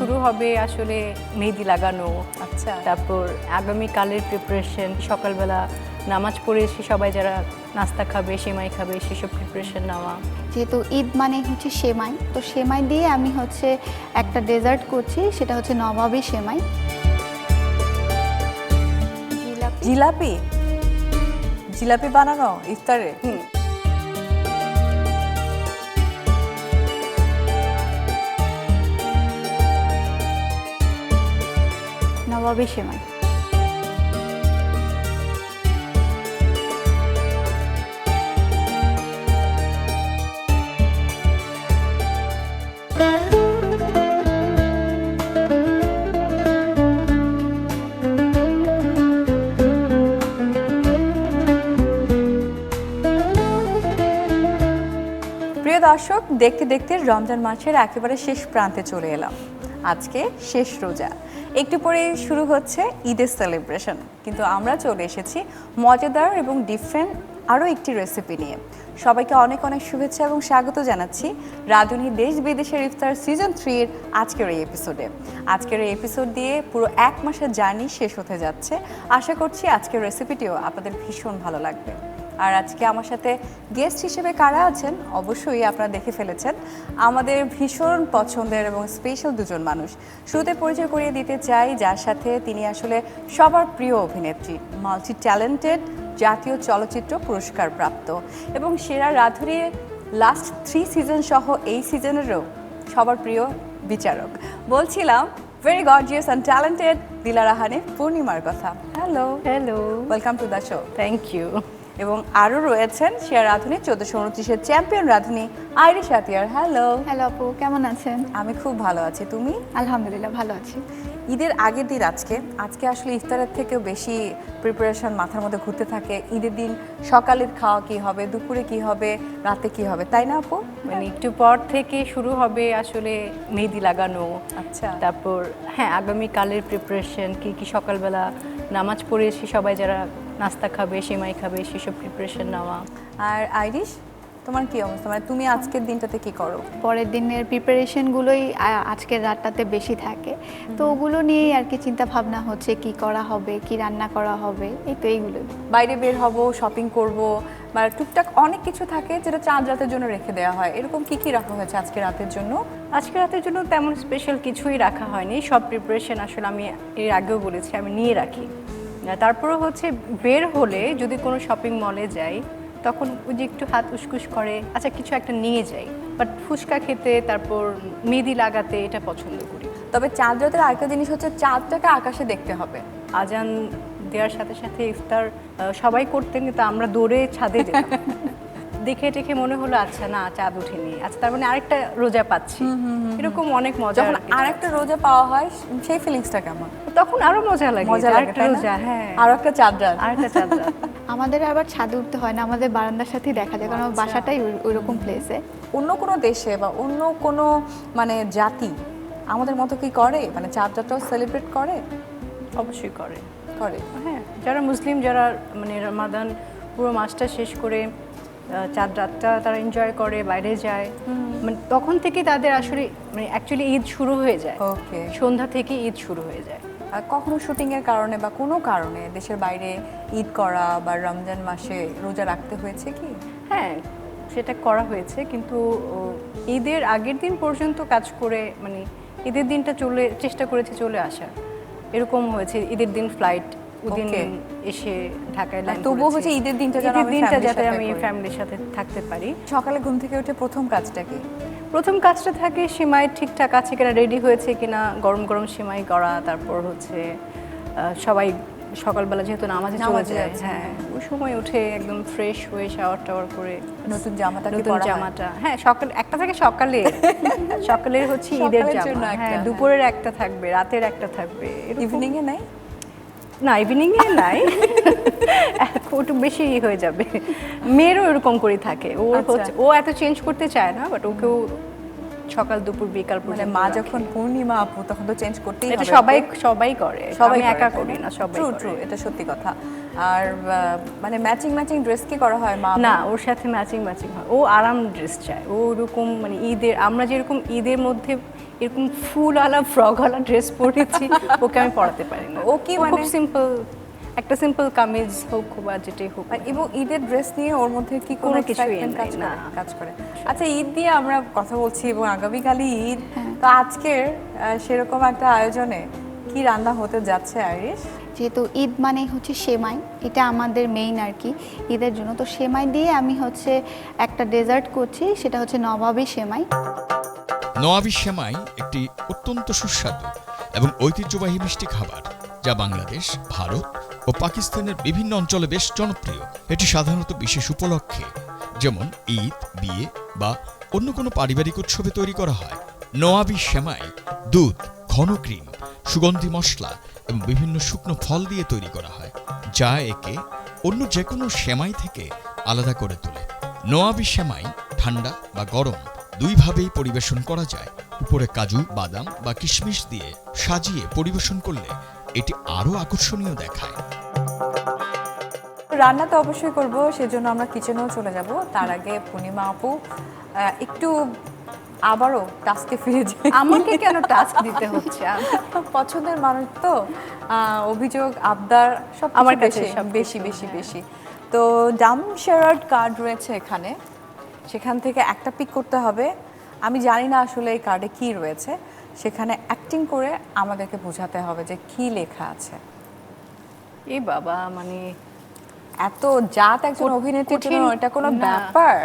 শুরু হবে আসলে মেহেদি লাগানো আচ্ছা। তারপর আগামী কালের প্রিপারেশন সকালবেলা নামাজ পড়ে এসে সবাই যারা নাস্তা খাবে সেমাই খাবে সেসব প্রিপারেশন নেওয়া। যেহেতু ঈদ মানে হচ্ছে সেমাই তো সেমাই দিয়ে আমি হচ্ছে একটা ডেজার্ট করছি সেটা হচ্ছে নবাবী সেমাই। জিলাপি? জিলাপি? জিলাপি বানানো ইফতারে? হুম। নবাবী সেমাই। প্রিয় দর্শক দেখতে দেখতে রমজান মাসের একেবারে শেষ প্রান্তে চলে এলাম। আজকে শেষ রোজা। একটু পরে শুরু হচ্ছে ঈদের সেলিব্রেশন কিন্তু আমরা চলে এসেছি মজাদার এবং ডিফারেন্ট আরও একটি রেসিপি নিয়ে। সবাইকে অনেক অনেক শুভেচ্ছা এবং স্বাগত জানাচ্ছি রাধুনী দেশ বিদেশের ইফতার সিজন থ্রির আজকের এই এপিসোডে আজকের এই এপিসোড দিয়ে পুরো এক মাসের জার্নি শেষ হতে যাচ্ছে। আশা করছি আজকের রেসিপিটিও আপনাদের ভীষণ ভালো লাগবে। আর আজকে আমার সাথে গেস্ট হিসেবে কারা আছেন অবশ্যই আপনারা দেখে ফেলেছেন। আমাদের ভীষণ পছন্দের এবং স্পেশাল দুজন মানুষ। শুরুতে পরিচয় করিয়ে দিতে চাই যার সাথে তিনি আসলে সবার প্রিয় অভিনেত্রী মাল্টি ট্যালেন্টেড জাতীয় চলচ্চিত্র পুরস্কার প্রাপ্ত এবং সেরা রাধুরীর লাস্ট থ্রি সিজন সহ এই সিজনেরও সবার প্রিয় বিচারক। বলছিলাম very gorgeous and talented Dilara Hanif পূর্ণিমার কথা। Hello hello welcome to the show thank you এবং আরও রয়েছেন শেয়ার রাধুনী চোদ্দশো উনত্রিশের চ্যাম্পিয়ন রাধুনী আইরিশ আতিয়ার। হ্যালো। হ্যালো আপু কেমন আছেন? আমি খুব ভালো আছি। তুমি? আলহামদুলিল্লাহ ভালো আছি। ঈদের আগের দিন আজকে আজকে আসলে ইফতারের থেকেও বেশি প্রিপারেশন মাথার মধ্যে ঘুরতে থাকে। ঈদের দিন সকালের খাওয়া কি হবে দুপুরে কি হবে রাতে কি হবে তাই না আপু? মানে একটু পর থেকে শুরু হবে আসলে মেহেদি লাগানো। আচ্ছা। তারপর হ্যাঁ আগামী কালের প্রিপারেশন কি কি সকালবেলা নামাজ পড়ে এসে সবাই যারা নাস্তা খাবে সেমাই খাবে সেসব প্রিপারেশন নেওয়া। আর আইরিশ তোমার কি অবস্থা? মানে তুমি আজকের দিনটাতে কি করো? পরের দিনের প্রিপারেশনগুলোই আজকের রাতটাতে বেশি থাকে। তো ওগুলো নিয়েই আর কি চিন্তা ভাবনা হচ্ছে কি করা হবে কি রান্না করা হবে এই তো এইগুলোই। বাইরে বের হব শপিং করব বা টুকটাক অনেক কিছু থাকে যেটা চাঁদ রাতের জন্য রেখে দেওয়া হয়। এরকম কি কি রাখা হয়েছে আজকে রাতের জন্য? আজকে রাতের জন্য তেমন স্পেশাল কিছুই রাখা হয়নি। সব প্রিপারেশন আসলে আমি এর আগেও বলেছি আমি নিয়ে রাখি। তারপরে হচ্ছে বের হলে যদি কোনো শপিং মলে যাই তখন ওই যে একটু হাত উসকুস করে আচ্ছা কিছু একটা নিয়ে যাই। বাট ফুচকা খেতে তারপর মেহেদি লাগাতে এটা পছন্দ করি। তবে চাঁদ রাতের আরেকটা জিনিস হচ্ছে চাঁদটাকে আকাশে দেখতে হবে। আজান দেওয়ার সাথে সাথে ইফতার সবাই করতেন কিন্তু আমরা দৌড়ে ছাদে যেতাম। দেখে টেখে মনে হলো আচ্ছা না চাঁদ উঠেনি। আচ্ছা তার মানে আরেকটা রোজা পাচ্ছি। এরকম অনেক মজা যখন আরেকটা রোজা পাওয়া হয় সেই ফিলিংসটা কেমন? তখন আরও মজা লাগে মজা লাগে আরেকটা রোজা হ্যাঁ। আর একটা চাঁদ রাত। আরেকটা চাঁদ রাত। আমাদের আবার ছাদে উঠতে হয় না আমাদের বারান্দার সাথেই দেখা যায় কারণ আমার আচ্ছা। বাসাটাই ওই- ওইরকম প্লেসে অন্য কোনো দেশে বা অন্য কোনো মানে জাতি আমাদের মতো কি করে? মানে চাঁদ রাতটাও সেলিব্রেট করে? অবশ্যই করে। করে। হ্যাঁ যারা মুসলিম যারা মানে রমাদান পুরো মাসটা শেষ করে চাঁদ রাতটা তারা এনজয় করে বাইরে যায়। মানে তখন থেকে তাদের আসলে মানে অ্যাকচুয়ালি ঈদ শুরু হয়ে যায়। ওকে। সন্ধ্যা থেকে ঈদ শুরু হয়ে যায়। আর কখনো শুটিংয়ের কারণে বা কোনো কারণে দেশের বাইরে ঈদ করা বা রমজান মাসে রোজা রাখতে হয়েছে কি? হ্যাঁ সেটা করা হয়েছে কিন্তু ঈদের আগের দিন পর্যন্ত কাজ করে মানে ঈদের দিনটা চলে চেষ্টা করেছে চলে আসা। এরকম হয়েছে ঈদের দিন ফ্লাইট ওদিন এসে ঢাকায় ল্যান্ড তবুও হচ্ছে ঈদের দিনটা যেন আমি দিনটা যাতে আমি ফ্যামিলির সাথে থাকতে পারি। সকালে ঘুম থেকে উঠে প্রথম কাজটা কি? প্রথম কাজটা থাকে সেমাই ঠিকঠাক আছে কিনা রেডি হয়েছে কিনা গরম গরম সেমাই করা তারপর হচ্ছে সবাই সকালবেলা যেহেতু নামাজে চলে যায় হ্যাঁ ওই সময় উঠে একদম ফ্রেশ হয়ে শাওয়ার টাওয়ার করে নতুন জামাটা নতুন জামাটা হ্যাঁ সকাল একটা থাকে সকালে। সকালের হচ্ছে ঈদের জন্য জামা হ্যাঁ হ্যাঁ। দুপুরের একটা থাকবে রাতের একটা থাকবে ইভিনিং এ নাই? না ইভিনিং এ নাই। একটু বেশি হয়ে যাবে। মেয়েরও এরকম করে থাকে। ও আচ্ছা। হচ্ছে ও এত চেঞ্জ করতে চায় না বাট ওকেও সকাল দুপুর বিকাল মানে মা যখন পূর্ণিমা আপু তখন তো চেঞ্জ করতেই এটা হবে সবাই সবাই করে। সবাই একা করি না সবাই ট্রু। ট্রু এটা সত্যি কথা। আর মানে ম্যাচিং ম্যাচিং ড্রেস কি করা হয় মা না ওর সাথে ম্যাচিং ম্যাচিং হয়। ও আরাম ড্রেস চায়। ও ওরকম মানে ঈদের আমরা যেরকম ঈদের মধ্যে এরকম ফুলওয়ালা ফ্রকওয়ালা ড্রেস পরেছি ওকে আমি পড়াতে পারি না। ও কি খুব মানে- সিম্পল একটা সিম্পল কামিজ হোক বা যেটাই হোক। আর এবং ঈদের ড্রেস নিয়ে ওর মধ্যে কি কোনো নাই, কাজ না। করে? কাজ করে। আচ্ছা ঈদ দিয়ে আমরা কথা বলছি এবং আগামীকালই ঈদ। হ্যাঁ। তো আজকের আহ, সেরকম একটা আয়োজনে কি রান্না হতে যাচ্ছে আইরিশ? যেহেতু ঈদ মানে হচ্ছে সেমাই এটা আমাদের মেইন আর কি ঈদের জন্য। তো সেমাই দিয়ে আমি হচ্ছে একটা ডেজার্ট করছি সেটা হচ্ছে নবাবী সেমাই। নোয়াবি সেমাই একটি অত্যন্ত সুস্বাদু এবং ঐতিহ্যবাহী মিষ্টি খাবার, যা বাংলাদেশ, ভারত ও পাকিস্তানের বিভিন্ন অঞ্চলে বেশ জনপ্রিয়। এটি সাধারণত বিশেষ উপলক্ষে, যেমন ঈদ, বিয়ে বা অন্য কোনো পারিবারিক উৎসবে তৈরি করা হয়। নোয়াবি সেমাই দুধ, ঘন ক্রিম, সুগন্ধি মশলা এবং বিভিন্ন শুকনো ফল দিয়ে তৈরি করা হয়, যা একে অন্য যে কোনো সেমাই থেকে আলাদা করে তোলে। নোয়াবি সেমাই ঠান্ডা বা গরম দুইভাবেই পরিবেশন করা যায়। উপরে কাজু বাদাম বা কিশমিশ দিয়ে সাজিয়ে পরিবেশন করলে এটি আরও আকর্ষণীয় দেখায়। রান্না তো অবশ্যই করব সেজন্য আমরা কিচেনেও চলে যাব। তার আগে পূর্ণিমা আপু একটু আবারও টাস্কে ফিরে যাই। আমাকে কেন টাস্ক দিতে হচ্ছে? পছন্দের মানুষ তো আহ, অভিযোগ আবদার সব আমার কাছে বেশি বেশি হ্যাঁ। বেশি। তো ডাম শেয়ার্ড কার্ড রয়েছে এখানে। সেখান থেকে একটা পিক করতে হবে। আমি জানি না আসলে এই কার্ডে কি রয়েছে। সেখানে অ্যাক্টিং করে আমাদেরকে বোঝাতে হবে যে কি লেখা আছে। এ বাবা মানে এত জাত একজন অভিনেত্রীর জন্য এটা কোনো ব্যাপার?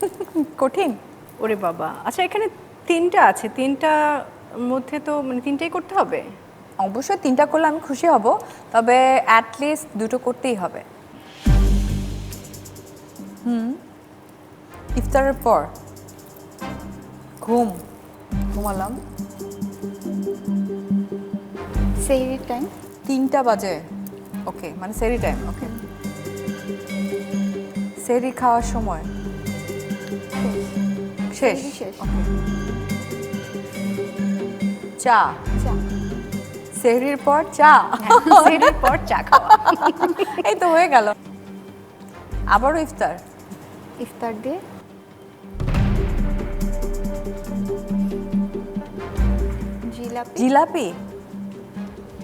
কঠিন। ওরে বাবা। আচ্ছা এখানে তিনটা আছে। তিনটার মধ্যে তো মানে তিনটাই করতে হবে? অবশ্যই তিনটা করলে আমি খুশি হব তবে অ্যাটলিস্ট দুটো করতেই হবে। হুম। ইফতারের পর ঘুম ঘুমালাম। সেহরির টাইম তিনটা বাজে। ওকে মানে সেরি টাইম ওকে সেরি খাওয়ার সময়। শেষ শেষ। চা। সেহরির পর চা। সেটার পর চা খাওয়া। এই তো হয়ে গেল। আবারও ইফতার। ইফতার দিয়ে জিলাপি? জিলাপি?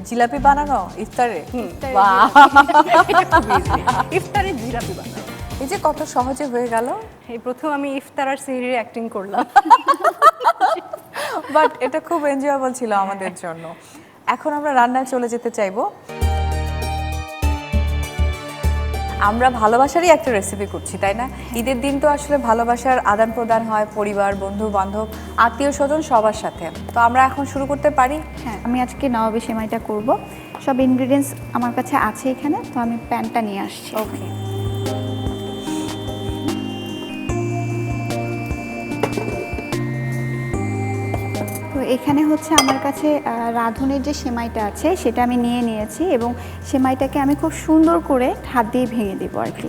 জিলাপি বানানো? ইফতারে? ইফতারে জিলাপি। বানানো। এই যে কত সহজে হয়ে গেল। এই প্রথম আমি ইফতার আর সিহরির অ্যাক্টিং করলাম। বাট এটা খুব এনজয়েবল ছিল আমাদের জন্য। এখন আমরা রান্নায় চলে যেতে চাইব। আমরা ভালোবাসারই একটা রেসিপি করছি তাই না? ঈদের দিন তো আসলে ভালোবাসার আদান প্রদান হয় পরিবার বন্ধু বান্ধব আত্মীয় স্বজন সবার সাথে। তো আমরা এখন শুরু করতে পারি? হ্যাঁ আমি আজকে নবাবী সেমাইটা করব। সব ইনগ্রিডিয়েন্টস আমার কাছে আছে এখানে তো আমি প্যানটা নিয়ে আসছি। ওকে এখানে হচ্ছে আমার কাছে রাঁধুনির যে সেমাইটা আছে, সেটা আমি নিয়ে নিয়েছি এবং সেমাইটাকে আমি খুব সুন্দর করে হাত দিয়ে ভেঙে দেবো আর কি।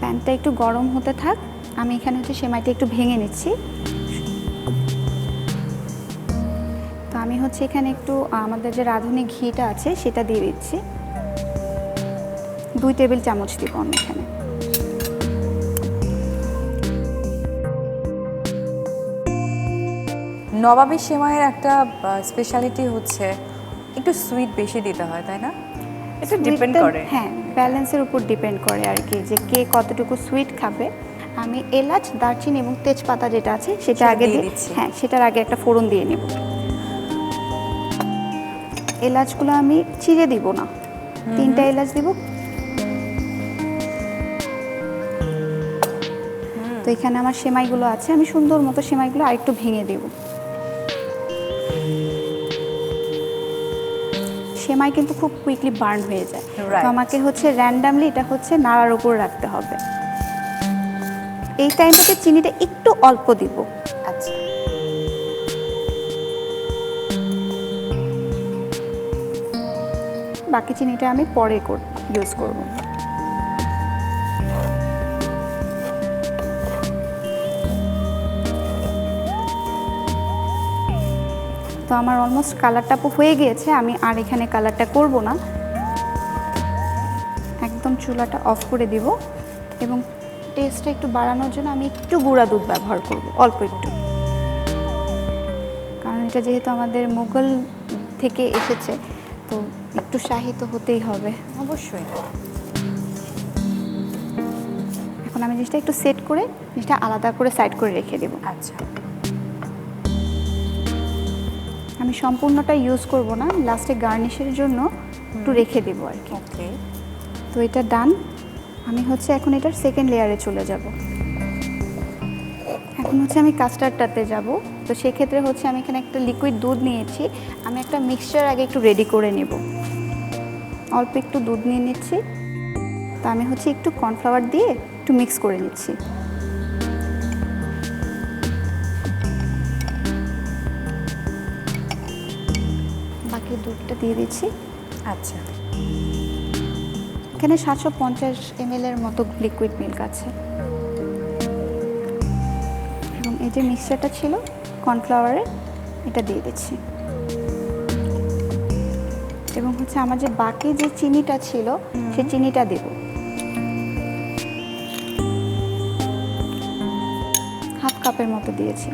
প্যানটা একটু গরম হতে থাক, আমি এখানে হচ্ছে সেমাইটা একটু ভেঙে নিচ্ছি। তো আমি হচ্ছে এখানে একটু আমাদের যে রাঁধুনি ঘিটা আছে, সেটা দিয়ে দিচ্ছি। দুই টেবিল চামচ দিব আমি এখানে। নবাবী সেমাইয়ের একটা স্পেশালিটি হচ্ছে একটু সুইট বেশি দিতে হয় তাই না? এটা ডিপেন্ড করে। হ্যাঁ ব্যালেন্সের উপর ডিপেন্ড করে আর কি যে কে কতটুকু সুইট খাবে। আমি এলাচ দারচিনি এবং তেজপাতা যেটা আছে সেটা আগে দিয়ে দিয়ে দিচ্ছি। হ্যাঁ সেটার আগে একটা ফোড়ন দিয়ে নেব। এলাচগুলো আমি চিড়ে দিব না। তিনটা এলাচ দিব। তো এখানে আমার সেমাইগুলো আছে আমি সুন্দর মতো সেমাইগুলো আরেকটু ভেঙে দেব। সেমাই কিন্তু খুব কুইকলি বার্ন হয়ে যায়। তো আমাকে হচ্ছে র্যান্ডামলি এটা হচ্ছে নাড়ার উপর রাখতে হবে। এই টাইমটাতে চিনিটা একটু অল্প দিব। আচ্ছা। বাকি চিনিটা আমি পরে ইউজ করব। তো আমার অলমোস্ট কালারটা হয়ে গিয়েছে আমি আর এখানে কালারটা করব না। একদম চুলাটা অফ করে দিব এবং টেস্টটা একটু বাড়ানোর জন্য আমি একটু গুঁড়া দুধ ব্যবহার করব অল্প একটু। কারণ এটা যেহেতু আমাদের মুঘল থেকে এসেছে তো একটু শাহিত হতেই হবে। অবশ্যই। এখন আমি জিনিসটা একটু সেট করে জিনিসটা আলাদা করে সাইড করে রেখে দেবো। আচ্ছা। আমি সম্পূর্ণটা ইউজ করব না লাস্টে গার্নিশের জন্য একটু রেখে দেবো আর কি। ওকে তো এটা ডান আমি হচ্ছে এখন এটার সেকেন্ড লেয়ারে চলে যাব। এখন হচ্ছে আমি কাস্টার্ডটাতে যাব। তো সেক্ষেত্রে হচ্ছে আমি এখানে একটা লিকুইড দুধ নিয়েছি। আমি একটা মিক্সচার আগে একটু রেডি করে নেব। অল্প একটু দুধ নিয়ে নিচ্ছি। তা আমি হচ্ছে একটু কর্নফ্লাওয়ার দিয়ে একটু মিক্স করে নিচ্ছি। দুধটা দিয়ে দিচ্ছি। আচ্ছা। এখানে সাতশো পঞ্চাশ এমএল এর মতো লিকুইড মিল্ক আছে। এবং এই যে মিক্সচারটা ছিল কর্নফ্লাওয়ারের এটা দিয়ে দিচ্ছি। এবং হচ্ছে আমার যে বাকি যে চিনিটা ছিল সেই চিনিটা দেব। হাফ কাপের মতো দিয়েছি।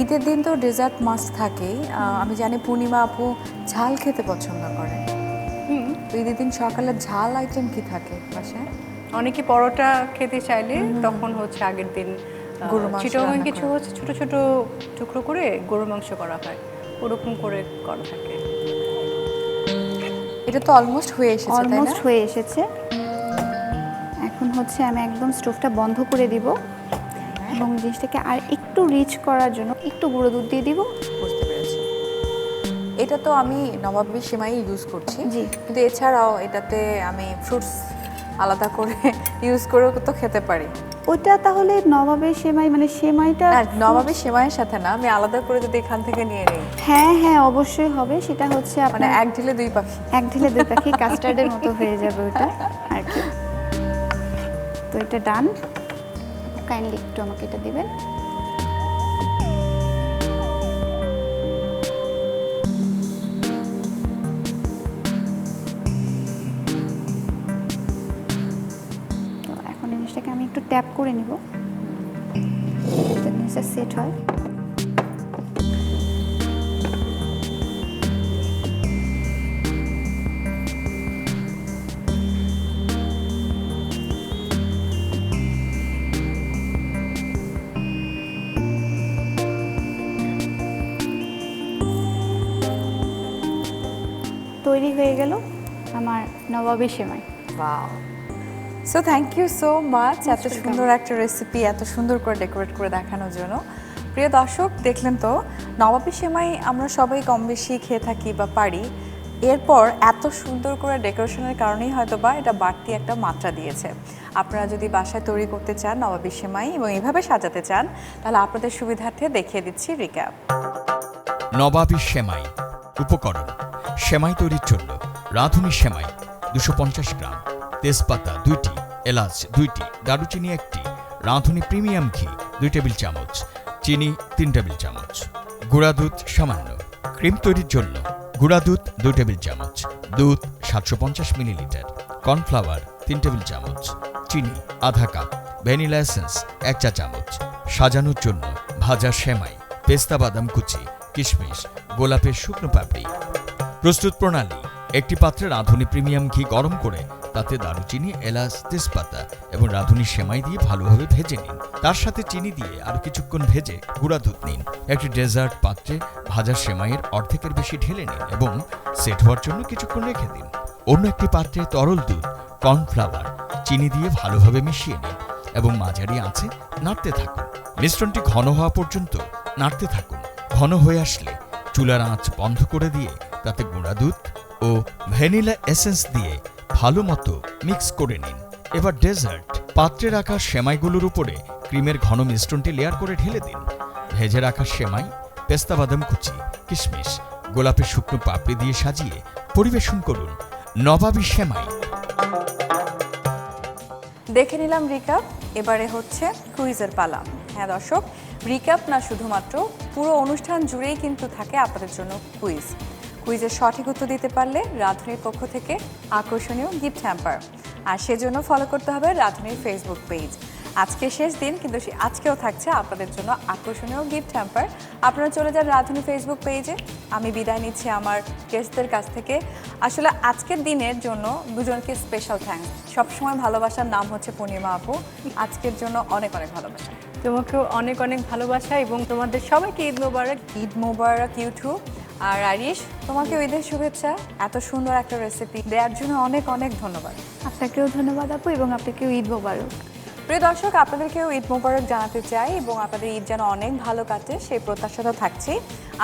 ঈদের দিন তো ডেজার্ট মাস্ট থাকেই। আমি জানি পূর্ণিমা আপু ঝাল খেতে পছন্দ করে হুম। তো ঈদের দিন সকালে ঝাল আইটেম কি থাকে বাসায়? অনেকে পরোটা খেতে চাইলে তখন হচ্ছে আগের দিন মাংস কিছু হচ্ছে ছোট ছোট টুকরো করে গরুর মাংস করা হয়। ওরকম করে করা থাকে। এটা তো অলমোস্ট হয়ে এসেছে অলমোস্ট হয়ে এসেছে। এখন হচ্ছে আমি একদম স্টোভটা বন্ধ করে দিব। এবং জিনিসটাকে আর একটু রিচ করার জন্য একটু গুঁড়ো দুধ দিয়ে দিব। বুঝতে পেরেছি। এটা তো আমি নবাবী সেমাই ইউজ করছি। জি। কিন্তু এছাড়াও এটাতে আমি ফ্রুটস আলাদা করে ইউজ করেও তো খেতে পারি। ওটা তাহলে নবাবের সেমাই মানে সেমাইটা নবাবের সেমাইয়ের সাথে না আমি আলাদা করে যদি এখান থেকে নিয়ে নিই। হ্যাঁ হ্যাঁ অবশ্যই হবে। সেটা হচ্ছে মানে এক ঢিলে দুই পাখি। এক ঢিলে দুই পাখি কাস্টার্ডের মতো হয়ে যাবে ওটা আর কি। তো এটা ডান কাইন্ডলি একটু আমাকে এটা দেবেন। তো এখন জিনিসটাকে আমি একটু ট্যাপ করে নিব। সেট হয়। তৈরি হয়ে গেল আমার নবাবী সেমাই। Wow so thank you so much এত সুন্দর একটা রেসিপি এত সুন্দর করে ডেকোরেট করে দেখানোর জন্য। প্রিয় দর্শক দেখলেন তো নবাবী সেমাই আমরা সবাই কম বেশি খেয়ে থাকি বা পারি। এরপর এত সুন্দর করে ডেকোরেশনের কারণেই হয়তো বা এটা বাড়তি একটা মাত্রা দিয়েছে। আপনারা যদি বাসায় তৈরি করতে চান নবাবী সেমাই এবং এভাবে সাজাতে চান তাহলে আপনাদের সুবিধার্থে দেখিয়ে দিচ্ছি রিক্যাপ নবাবী সেমাই উপকরণ। সেমাই তৈরির জন্য রাঁধুনি সেমাই দুশো পঞ্চাশ গ্রাম, তেজপাতা দুইটি, এলাচ দুইটি, দারুচিনি একটি, রাঁধুনি প্রিমিয়াম ঘি দুই টেবিল চামচ, চিনি তিন টেবিল চামচ, গুঁড়া দুধ সামান্য। ক্রিম তৈরির জন্য গুঁড়া দুধ দুই টেবিল চামচ, দুধ সাতশো পঞ্চাশ মিলিলিটার, কর্নফ্লাওয়ার তিন টেবিল চামচ, চিনি আধা কাপ, ভ্যানিলা এসেন্স এক চা চামচ। সাজানোর জন্য ভাজা সেমাই, পেস্তা বাদাম কুচি, কিশমিশ, গোলাপের শুকনো পাপড়ি। প্রস্তুত প্রণালী, একটি পাত্রে রাঁধুনি প্রিমিয়াম ঘি গরম করে তাতে দারুচিনি, এলাচ, তেজপাতা এবং রাঁধুনি সেমাই দিয়ে ভালোভাবে ভেজে নিন। তার সাথে চিনি দিয়ে আরও কিছুক্ষণ ভেজে গুঁড়া দুধ নিন। একটি ডেজার্ট পাত্রে ভাজা সেমাইয়ের অর্ধেকের বেশি ঢেলে নিন এবং সেট হওয়ার জন্য কিছুক্ষণ রেখে দিন। অন্য একটি পাত্রে তরল দুধ, কর্নফ্লাওয়ার, চিনি দিয়ে ভালোভাবে মিশিয়ে নিন এবং মাঝারি আঁচে নাড়তে থাকুন। মিশ্রণটি ঘন হওয়া পর্যন্ত নাড়তে থাকুন। ঘন হয়ে আসলে চুলার আঁচ বন্ধ করে দিয়ে তাতে গুঁড়া দুধ ও ভ্যানিলা এসেন্স দিয়ে ভালো মতো মিক্স করে নিন। এবার ডেজার্ট। পাত্রে রাখা সেমাইগুলোর উপরে ক্রিমের ঘন মিশ্রণটি লেয়ার করে ঢেলে দিন। ভেজে রাখা সেমাই, পেস্তা বাদাম কুচি, কিশমিশ, গোলাপের শুকনো পাপড়ি দিয়ে সাজিয়ে পরিবেশন করুন। নবাবী সেমাই। দেখে নিলাম রিকাপ এবারে হচ্ছে কুইজের পালা। হ্যাঁ দর্শক রিকাপ না শুধুমাত্র পুরো অনুষ্ঠান জুড়েই কিন্তু থাকে আপনাদের জন্য কুইজ কুইজের সঠিক উত্তর দিতে পারলে রাধুনির পক্ষ থেকে আকর্ষণীয় গিফট হ্যাম্পার আর সেজন্য ফলো করতে হবে রাধুনির ফেসবুক পেজ আজকে শেষ দিন কিন্তু সে- আজকেও থাকছে আপনাদের জন্য আকর্ষণীয় গিফট হ্যাম্পার আপনারা চলে যান রাধুনি ফেসবুক পেজে আমি বিদায় নিচ্ছি আমার গেস্টদের কাছ থেকে। আসলে আজকের দিনের জন্য দুজনকে স্পেশাল থ্যাঙ্কস সবসময় ভালোবাসার নাম হচ্ছে পূর্ণিমা আপু। আজকের জন্য অনেক অনেক ভালোবাসা। তোমাকেও অনেক অনেক ভালোবাসা এবং তোমাদের সবাইকে ঈদ মোবারক। ঈদ মোবারক ইউটিউব আর আরিশ তোমাকে ঈদের শুভেচ্ছা এত সুন্দর একটা রেসিপি দেওয়ার জন্য অনেক অনেক ধন্যবাদ। আপনাকেও ধন্যবাদ আপু এবং আপনাকেও ঈদ মোবারক। প্রিয় দর্শক আপনাদেরকেও ঈদ মোবারক জানাতে চাই এবং আপনাদের ঈদ যেন অনেক ভালো কাটে সেই প্রত্যাশাটা থাকছি।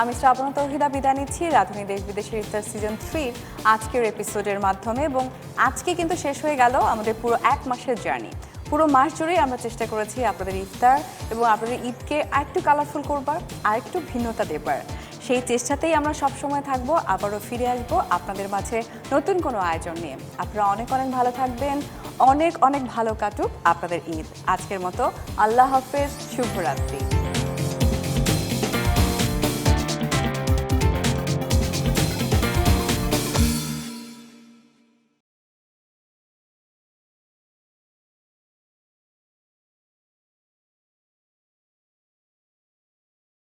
আমি শ্রাবণ তহিদা বিদায় নিচ্ছি রাধুনী দেশ বিদেশের ইফতার সিজন থ্রি আজকের এপিসোডের মাধ্যমে এবং আজকে কিন্তু শেষ হয়ে গেল আমাদের পুরো এক মাসের জার্নি পুরো মাস জুড়েই আমরা চেষ্টা করেছি আপনাদের ইফতার এবং আপনাদের ঈদকে আরেকটু কালারফুল করবার আরেকটু ভিন্নতা দেবার। সেই চেষ্টাতেই আমরা সব সময় থাকব, আবারও ফিরে আসব আপনাদের মাঝে নতুন কোনো আয়োজন নিয়ে। আপনারা অনেক অনেক ভালো থাকবেন, অনেক অনেক ভালো কাটুক আপনাদের ঈদ। আজকের মতো আল্লাহ হাফেজ, শুভরাত্রি।